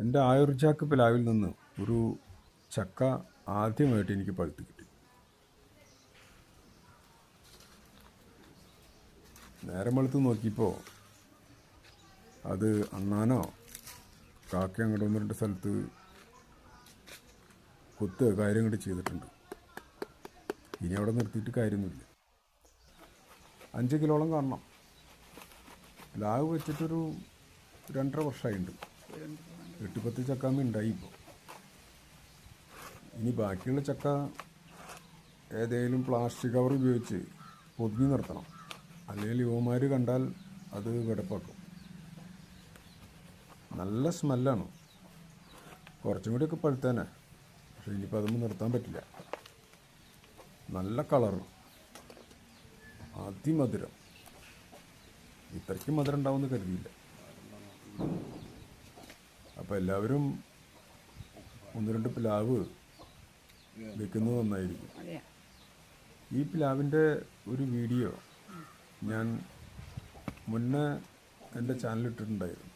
എന്റെ ആയുർജാക്ക് പ്ലാവിൽ നിന്ന് ഒരു ചക്ക ആദ്യമായിട്ട് എനിക്ക് പഴുത്ത് കിട്ടി. നേരം വെളുത്ത് നോക്കിയപ്പോൾ അത് അണ്ണാനോ കാക്ക അങ്ങോട്ട് ഒന്ന് രണ്ട് സ്ഥലത്ത് കൊത്ത് കാര്യം കൂടി ചെയ്തിട്ടുണ്ട്. ഇനി അവിടെ നിർത്തിയിട്ട് കാര്യമൊന്നുമില്ല. അഞ്ച് കിലോളം കാണണം. പ്ലാവ് വെച്ചിട്ടൊരു രണ്ടര വർഷമായിട്ടുണ്ട് എട്ട് പത്ത് ചക്ക ഉണ്ടായി ഇപ്പോൾ ഇനി ബാക്കിയുള്ള ചക്ക ഏതെങ്കിലും പ്ലാസ്റ്റിക് കവർ ഉപയോഗിച്ച് പൊതിഞ്ഞു നിർത്തണം. അല്ലെങ്കിൽ യുവമാർ കണ്ടാൽ അത് വെടപ്പാക്കും. നല്ല സ്മെല്ലാണ് കുറച്ചും കൂടിയൊക്കെ പഴുത്തേനെ പക്ഷേ ഇനിയിപ്പോൾ അതൊന്നും നിർത്താൻ പറ്റില്ല. നല്ല കളർ അതിമധുരം. ഇത്രയ്ക്ക് മധുരം ഉണ്ടാവുമെന്ന് കരുതിയില്ല. അപ്പോൾ എല്ലാവരും ഒന്ന് രണ്ട് പ്ലാവ് വെക്കുന്നത് നന്നായിരിക്കും. ഈ പ്ലാവിന്റെ ഒരു വീഡിയോ ഞാൻ മുന്നേ എന്റെ ചാനലിൽ ഇട്ടിട്ടുണ്ടായിരുന്നു.